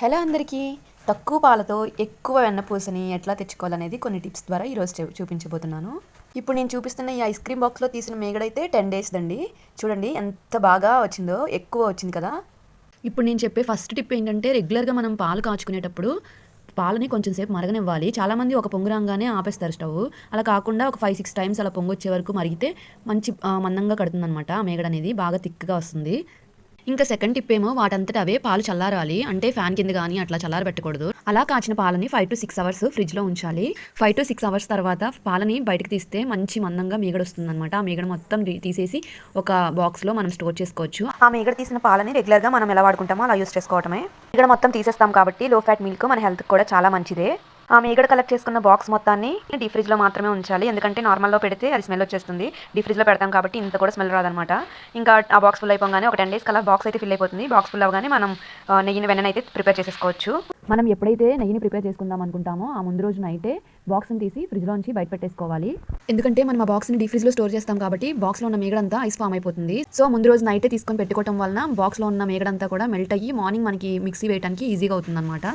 Hello అందరికీ. తక్కువ పాలతో ఎక్కువ వెన్నపూసని ఎట్లా తెచ్చుకోవాలనేది కొన్ని టిప్స్ ద్వారా ఈరోజు చూపించబోతున్నాను. ఇప్పుడు నేను చూపిస్తున్న ఈ ఐస్ క్రీమ్ బాక్స్లో తీసిన మేగడైతే టెన్ డేస్ దండి. చూడండి ఎంత బాగా వచ్చిందో ఎక్కువ వచ్చింది కదా. ఇప్పుడు నేను చెప్పే ఫస్ట్ టిప్ ఏంటంటే రెగ్యులర్గా మనం పాలు కాచుకునేటప్పుడు పాలని కొంచెం సేపు మరగనివ్వాలి. చాలామంది ఒక పొంగురాగానే ఆపేస్తారు స్టవ్. అలా కాకుండా ఒక ఫైవ్ సిక్స్ టైమ్స్ అలా పొంగొచ్చే వరకు మరిగితే మంచి మందంగా కడుతుంది అనమాట ఆ మేగడ అనేది. బాగా థిక్గా వస్తుంది. ఇంకా సెకండ్ టిప్ ఏమో వాటంతట అవే పాలు చల్లారాలి. అంటే ఫ్యాన్ కింద కానీ అట్లా చల్లారబెట్టకూడదు. అలా కాచిన పాలని ఫైవ్ టు సిక్స్ అవర్స్ ఫ్రిడ్జ్లో ఉంచాలి. ఫైవ్ టు సిక్స్ అవర్స్ తర్వాత పాలని బయటకు తీస్తే మంచి మందంగా మీగడ వస్తుంది అనమాట ఆ మీగడ మొత్తం తీసేసి ఒక బాక్స్లో మనం స్టోర్ చేసుకోవచ్చు. ఆ మీగడ తీసిన పాలని రెగ్యులర్గా మనం ఎలా వాడుకుంటామో అలా యూస్ చేసుకోవటమే. మీగడ మొత్తం తీసేస్తాం కాబట్టి లో ఫ్యాట్ మిల్క్ మన హెల్త్ కూడా చాలా మంచిదే. ఆ మీగడ కలెక్ట్ చేసుకున్న బాక్స్ మొత్తాన్ని డీ ఫ్రిడ్జ్లో మాత్రమే ఉంచాలి. ఎందుకంటే నార్మల్లో పెడితే అది స్మెల్ వచ్చేస్తుంది. డీ ఫ్రిడ్జ్లో పెడతాం కాబట్టి ఇంత కూడా స్మెల్ రాదనమాట ఇంకా ఆ బాక్స్ ఫుల్ అయిపోగానే ఒక టెన్ డేస్ కల్లా బాక్స్ అయితే ఫిల్ అయిపోతుంది. బాక్స్ ఫుల్ అవగానే మనం ఆ, నెయ్యిని అయితే ప్రిపేర్ చేసేసుకోవచ్చు. మనం ఎప్పుడైతే నెయ్యిని ప్రిపేర్ చేసుకుందాం అనుకుంటామో ఆ ముందు రోజు నైటే బాక్స్ని తీసి ఫ్రిడ్జ్లోంచి బయట పెట్టేసుకోవాలి. ఎందుకంటే మనం ఆ బాక్స్ని డీ ఫ్రిడ్జ్లో స్టోర్ చేస్తాం కాబట్టి బాక్స్లో ఉన్న మేగడంతా ఐస్ ఫామ్ అయిపోతుంది. సో ముందు రోజు నైటే తీసుకొని పెట్టుకోవడం వలన బాక్స్లో ఉన్న మేగడంతా కూడా మెల్ట్ అయ్యి మార్నింగ్ మనకి మిక్సీ వేయడానికి ఈజీగా అవుతుంది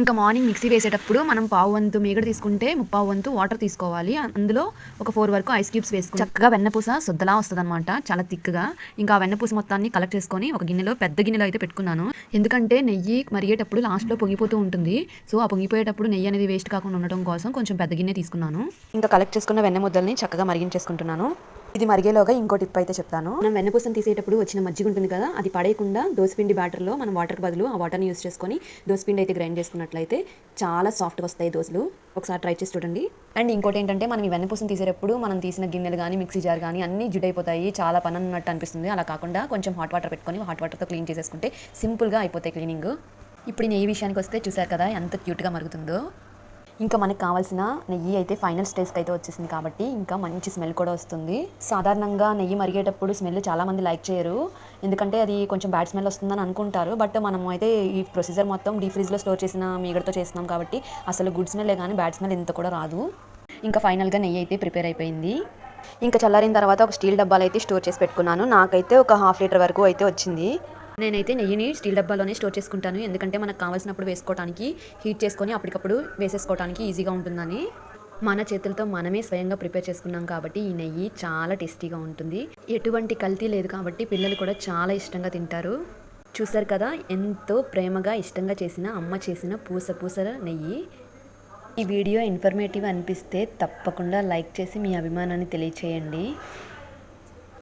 ఇంకా మార్నింగ్ మిక్సీ వేసేటప్పుడు మనం పావు వంతు మీగడ తీసుకుంటే ముప్పావు వంతు వాటర్ తీసుకోవాలి. అందులో ఒక ఫోర్ వరకు ఐస్ క్యూబ్స్ వేసుకుని చక్కగా వెన్నపూస శుద్ధలా వస్తుంది అనమాట చాలా థిక్గా. ఇంకా ఆ వెన్నపూస మొత్తాన్ని కలెక్ట్ చేసుకొని ఒక గిన్నెలో పెద్ద గిన్నెలో అయితే పెట్టుకున్నాను. ఎందుకంటే నెయ్యి మరిగేటప్పుడు లాస్ట్లో పొంగిపోతూ ఉంటుంది. సో ఆ పొంగిపోయేటప్పుడు నెయ్యి అనేది వేస్ట్ కాకుండా ఉండటం కోసం కొంచెం పెద్ద గిన్నె తీసుకున్నాను. ఇంకా కలెక్ట్ చేసుకున్న వెన్న ముద్దల్ని చక్కగా మరిగించేసుకుంటున్నాను. ఇది మరిగేలోగా ఇంకో టిప్ అయితే చెప్తాను. మనం వెన్నపూసను తీసేటప్పుడు వచ్చిన మజ్జిగ ఉంటుంది కదా అది పడేయకుండా దోసపిండి బ్యాటర్లో మనం వాటర్కి బదులు ఆ వాటర్ని యూస్ చేసుకొని దోసపిండి అయితే గ్రైండ్ చేసుకున్నట్లయితే చాలా సాఫ్ట్గా వస్తాయి దోశలు. ఒకసారి ట్రై చేసి చూడండి. అండ్ ఇంకోటి ఏంటంటే మనం ఈ వెన్నపూసను తీసేటప్పుడు మనం తీసిన గిన్నెలు కానీ మిక్సీ జార్ కానీ అన్నీ జిడ్డైపోతాయి చాలా పని అన్నట్టు అనిపిస్తుంది. అలా కాకుండా కొంచెం హాట్ వాటర్ పెట్టుకొని హాట్ వాటర్తో క్లీన్ చేసేసుకుంటే సింపుల్గా అయిపోతాయి క్లీనింగ్ ఇప్పుడు ఈ నెయ్యి విషయానికి వస్తే చూసారు కదా ఎంత క్యూట్గా మరుగుతుందో. ఇంకా మనకు కావాల్సిన నెయ్యి అయితే ఫైనల్ స్టేజ్కి అయితే వచ్చేసింది కాబట్టి ఇంకా మంచి స్మెల్ కూడా వస్తుంది. సాధారణంగా నెయ్యి మరిగేటప్పుడు స్మెల్ చాలామంది లైక్ చేయరు. ఎందుకంటే అది కొంచెం బ్యాడ్ స్మెల్ వస్తుందని అనుకుంటారు. బట్ మనం అయితే ఈ ప్రొసీజర్ మొత్తం డీ ఫ్రిడ్జ్లో స్టోర్ చేసిన మీగడతో చేస్తున్నాం కాబట్టి అసలు గుడ్ స్మెల్లే కానీ బ్యాడ్ స్మెల్ ఇంత కూడా రాదు. ఇంకా ఫైనల్గా నెయ్యి అయితే ప్రిపేర్ అయిపోయింది. ఇంకా చల్లారిన తర్వాత ఒక స్టీల్ డబ్బాలు అయితే స్టోర్ చేసి పెట్టుకున్నాను. నాకైతే ఒక హాఫ్ లీటర్ వరకు అయితే వచ్చింది. నేనైతే నెయ్యిని స్టీల్ డబ్బాలోనే స్టోర్ చేసుకుంటాను. ఎందుకంటే మనకు కావాల్సినప్పుడు వేసుకోవడానికి హీట్ చేసుకొని అప్పటికప్పుడు వేసేసుకోవడానికి ఈజీగా ఉంటుందని మన చేతులతో మనమే స్వయంగా ప్రిపేర్ చేసుకున్నాం కాబట్టి ఈ నెయ్యి చాలా టేస్టీగా ఉంటుంది. ఎటువంటి కల్తీ లేదు కాబట్టి పిల్లలు కూడా చాలా ఇష్టంగా తింటారు. చూసారు కదా ఎంతో ప్రేమగా ఇష్టంగా చేసిన అమ్మ చేసిన పూస పూసల నెయ్యి. ఈ వీడియో ఇన్ఫర్మేటివ్ అనిపిస్తే తప్పకుండా లైక్ చేసి మీ అభిమానాన్ని తెలియచేయండి.